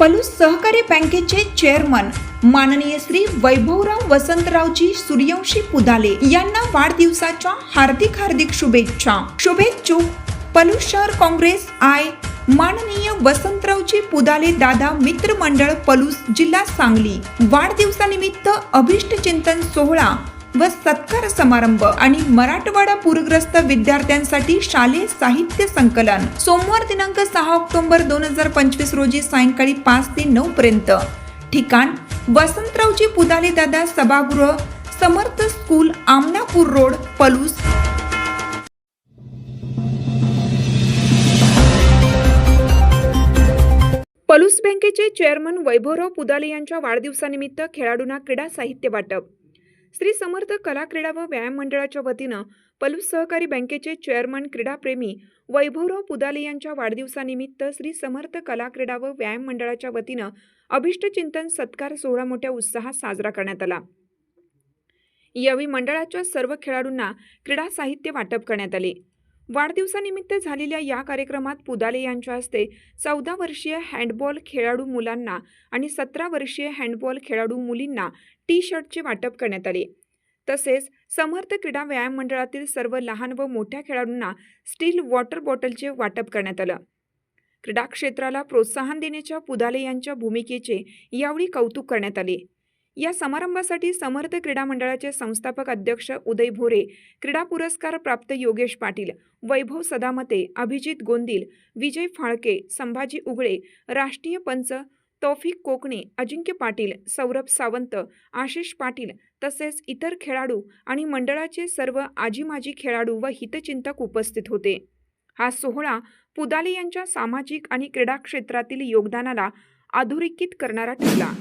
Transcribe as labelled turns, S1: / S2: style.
S1: पलूस सहकारी बँकेचे चेअरमन माननीय श्री वैभवराव वसंतरावजी सूर्यवंशी पुदाले यांना वाढदिवसाच्या हार्दिक हार्दिक शुभेच्छा. शुभेच्छुक पलूस शहर काँग्रेस आय. माननीय वसंतरावजी पुदाले दादा मित्र मंडळ पलूस जिल्हा सांगली. वाढदिवसानिमित्त अभिष्ट चिंतन सोहळा. व सत्कार समारंभ आणि मराठवाडा पूरग्रस्त विद्यार्थ्यांसाठी शालेय साहित्य संकलन. सोमवार दिनांक सहा ऑक्टोबर दोन हजार पंचवीस रोजी सायंकाळी पाच ते नऊ पर्यंत. ठिकाण वसंतरावजी पुदाले दादा सभागृह समर्थ स्कूल आमनापूर रोड पलूस. पलूस बँकेचे चेअरमन वैभवराव पुदाले यांच्या वाढदिवसानिमित्त खेळाडूंना क्रीडा साहित्य वाटप. श्री समर्थ कला क्रीडा व व्यायाम मंडळाच्या वतीनं पलूस सहकारी बँकेचे चेअरमन क्रीडाप्रेमी वैभवराव पुदाले यांच्या वाढदिवसानिमित्त श्री समर्थ कला क्रीडा व व्यायाम मंडळाच्या वतीनं अभिष्टचिंतन सत्कार सोहळा मोठ्या उत्साहात साजरा करण्यात आला. यावेळी मंडळाच्या सर्व खेळाडूंना क्रीडा साहित्य वाटप करण्यात आले. वाढदिवसानिमित्त झालेल्या या कार्यक्रमात पुदाले यांच्या हस्ते चौदा वर्षीय हँडबॉल खेळाडू मुलांना आणि सतरा वर्षीय हँडबॉल खेळाडू मुलींना टी शर्टचे वाटप करण्यात आले. तसेच समर्थ क्रीडा व्यायाम मंडळातील सर्व लहान व मोठ्या खेळाडूंना स्टील वॉटर बॉटलचे वाटप करण्यात आलं. क्रीडा क्षेत्राला प्रोत्साहन देण्याच्या पुदाले यांच्या भूमिकेचे यावेळी कौतुक करण्यात आले. या समारंभासाठी समर्थ क्रीडा मंडळाचे संस्थापक अध्यक्ष उदय भोरे क्रीडा पुरस्कार प्राप्त योगेश पाटील वैभव सदामते अभिजित गोंदिल विजय फाळके संभाजी उगळे राष्ट्रीय पंच तौफिक कोकणे अजिंक्य पाटील सौरभ सावंत आशिष पाटील तसेच इतर खेळाडू आणि मंडळाचे सर्व आजी माजी खेळाडू व हितचिंतक उपस्थित होते. हा सोहळा पुदाले यांच्या सामाजिक आणि क्रीडा क्षेत्रातील योगदानाला अधोरेखित करणारा ठरला.